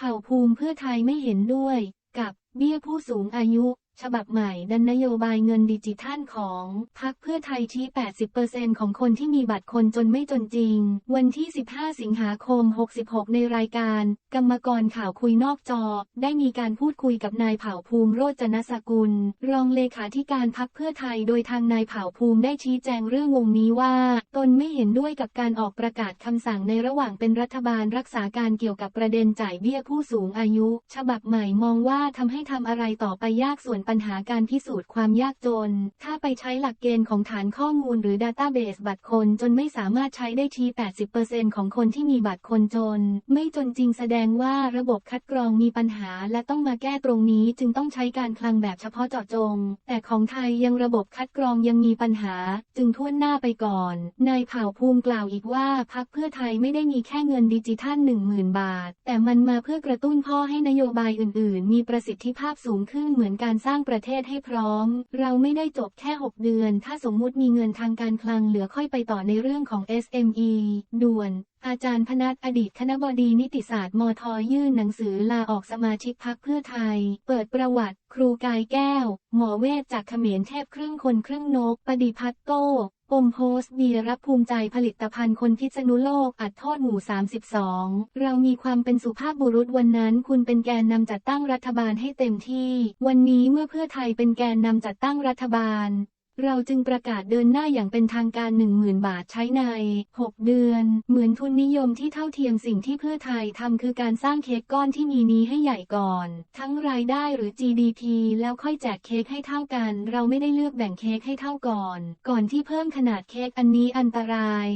เผ่าภูมิเพื่อไทยไม่เห็นด้วย กับเบี้ยผู้สูงอายุ ฉบับใหม่ดันนโยบายเงินดิจิทัลของพรรคเพื่อไทยชี้ 80%ของคนที่มีบัตรคนจนไม่จนจริง วันที่ 15 สิงหาคม 66 ในรายการ กรรมกรข่าวคุยนอกจอ ได้มีการพูดคุยกับนายเผ่าภูมิโรจนสกุล รองเลขาธิการพรรคเพื่อไทยโดยทางนายเผ่าภูมิได้ชี้แจงเรื่องวงนี้ว่า ตนไม่เห็นด้วยกับการออกประกาศคำสั่งในระหว่างเป็นรัฐบาลรักษาการเกี่ยวกับประเด็นจ่ายเบี้ยผู้สูงอายุ ฉบับใหม่มองว่าทำให้ทำอะไรต่อไปยากส่วนปัญหาการพิสูจน์ความยากจน ถ้าไปใช้หลักเกณฑ์ของฐานข้อมูลหรือ Database บัตรคนจนไม่สามารถใช้ได้ที 80%ของคนที่มีบัตรคนจน ไม่จนจริงแสดงว่าระบบคัดกรองมีปัญหาและต้องมาแก้ตรงนี้จึงต้องใช้การคลังแบบเฉพาะเจาะจง แต่ของไทยยังระบบคัดกรองยังมีปัญหา จึงท่วนหน้าไปก่อน นายเผ่าภูมิกล่าวอีกว่าพักเพื่อไทยไม่ได้มีแค่เงินดิจิทัล 10,000 บาท แต่มันมาเพื่อกระตุ้นพ่อให้นโยบายอื่น ๆ มีประสิทธิภาพสูงขึ้นเหมือนการสร้างประเทศให้พร้อม เราไม่ได้จบแค่ 6 เดือน ถ้าสมมุติมีเงินทางการคลังเหลือค่อยไปต่อในเรื่องของ SME ด่วน อาจารย์พนัสอดีตคณบดีนิติศาสตร์มทยื่นหนังสือลาออกสมาชิกพักเพื่อไทย เปิดประวัติ ครูกายแก้ว หมอเวทจากเขมรเทพครึ่งคนครึ่งนก ปฏิพัฒน์โต ปมโพสต์ดีร์รับภูมิใจผลิตภัณฑ์คนพิษณุโลกอัดโทษหมู่ 32 เรามีความเป็นสุภาพบุรุษวันนั้น คุณเป็นแกนนำจัดตั้งรัฐบาลให้เต็มที่ วันนี้เมื่อเพื่อไทยเป็นแกนนำจัดตั้งรัฐบาล เราจึงประกาศเดินหน้าอย่างเป็นทางการ 10,000 บาทใช้ใน 6 เดือน เหมือนทุนนิยมที่เท่าเทียมสิ่งที่เพื่อไทยทำคือการสร้างเค้กก้อนที่มีนี้ให้ใหญ่ก่อน ทั้งรายได้หรือ GDP แล้วค่อยแจกเค้กให้เท่ากัน เราไม่ได้เลือกแบ่งเค้กให้เท่าก่อน ก่อนที่เพิ่มขนาดเค้กอันนี้อันตราย